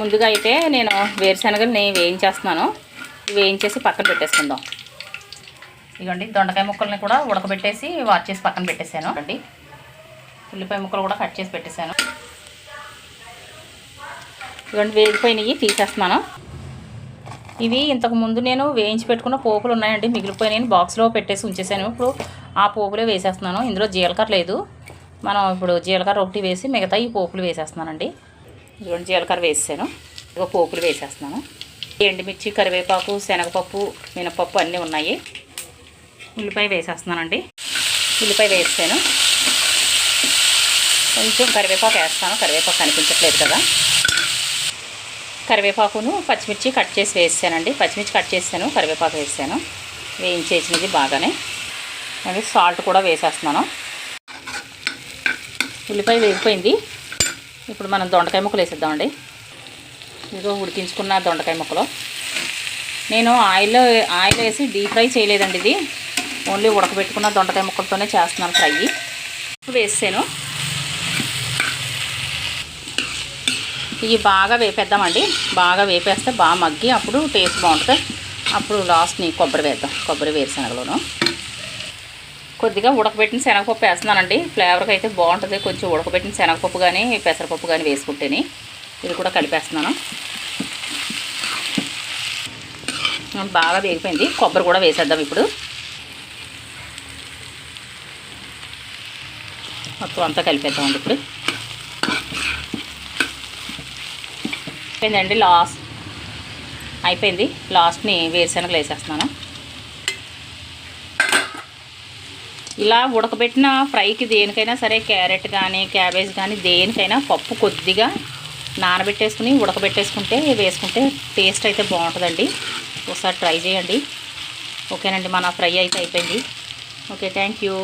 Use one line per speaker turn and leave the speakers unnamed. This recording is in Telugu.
ముందుగా అయితే నేను వేరుశనగల్ని వేయించేస్తున్నాను. వేయించేసి పక్కన పెట్టేసుకుందాం. ఇదిగోండి దొండకాయ ముక్కల్ని కూడా ఉడకబెట్టేసి వాట్ చేసి పక్కన పెట్టేశాను. అండి ఉల్లిపాయ ముక్కలు కూడా కట్ చేసి పెట్టేశాను. ఇదిగోండి వేగిపోయినవి తీసేస్తున్నాను. ఇవి ఇంతకు ముందు నేను వేయించి పెట్టుకున్న పోపులు ఉన్నాయండి మిగిలిపోయినాయి బాక్స్లో పెట్టేసి ఉంచేసాను ఇప్పుడు ఆ పోపులే వేసేస్తున్నాను ఇందులో జీలకర్ర లేదు. మనం ఇప్పుడు జీలకర్ర ఒకటి వేసి మిగతా ఈ పోపులు వేసేస్తున్నానండి. ఇదిగోండి జీలకర్ర వేసాను. ఇదిగో పోపులు వేసేస్తున్నాను. ఎండుమిర్చి కరివేపాకు శనగపప్పు మినపప్పు అన్నీ ఉన్నాయి. ఉల్లిపాయ వేసేస్తున్నానండి. ఉల్లిపాయ వేసాను. కొంచెం కరివేపాకు వేస్తాను. కరివేపాకు కనిపించట్లేదు కదా. కరివేపాకును పచ్చిమిర్చి కట్ చేసి వేసానండి. పచ్చిమిర్చి కట్ చేసాను. కరివేపాకు వేసాను. వేయించేసినది బాగానే. అది సాల్ట్ కూడా వేసేస్తున్నాను. ఉల్లిపాయ వేగిపోయింది. ఇప్పుడు మనం దొండకాయ ముక్కలు వేసేద్దామండి. ఇదిగో ఉడికించుకున్న దొండకాయ ముక్కలు. నేను ఆయిల్లో ఆయిల్ వేసి డీప్ ఫ్రై చేయలేదండి ఇది. ఓన్లీ ఉడకబెట్టుకున్న దొండకాయ ముక్కలతోనే చేస్తున్నాను ఫ్రై. వేసాను ఇవి బాగా వేపేద్దామండి. బాగా వేపేస్తే బాగా మగ్గి అప్పుడు టేస్ట్ బాగుంటుంది. అప్పుడు లాస్ట్ని కొబ్బరి వేద్దాం. కొబ్బరి వేరుశనగలోను. కొద్దిగా ఉడకబెట్టిన శనగపప్పు వేస్తున్నానండి. ఫ్లేవర్కి అయితే బాగుంటుంది. కొంచెం ఉడకబెట్టిన శనగపప్పు కానీ పెసరపప్పు కానీ వేసుకుంటేనే ఇది కూడా కలిపేస్తున్నాను. బాగా వేగిపోయింది. కొబ్బరి కూడా వేసేద్దాం ఇప్పుడు. మొత్తం అంతా కలిపేద్దామండి ఇప్పుడు. అయిపోయిందండి లాస్ట్. అయిపోయింది. లాస్ట్ని వేరుశనగలు వేసేస్తున్నాను. ఇలా ఉడకబెట్టిన ఫ్రైకి దేనికైనా సరే క్యారెట్ కానీ క్యాబేజ్ కానీ దేనికైనా పప్పు కొద్దిగా నానబెట్టేసుకుని ఉడకబెట్టేసుకుంటే వేసుకుంటే టేస్ట్ అయితే బాగుంటుందండి. ఒకసారి ట్రై చేయండి. ఓకేనండి మన ఫ్రై అయితే అయిపోయింది. Okay thank you.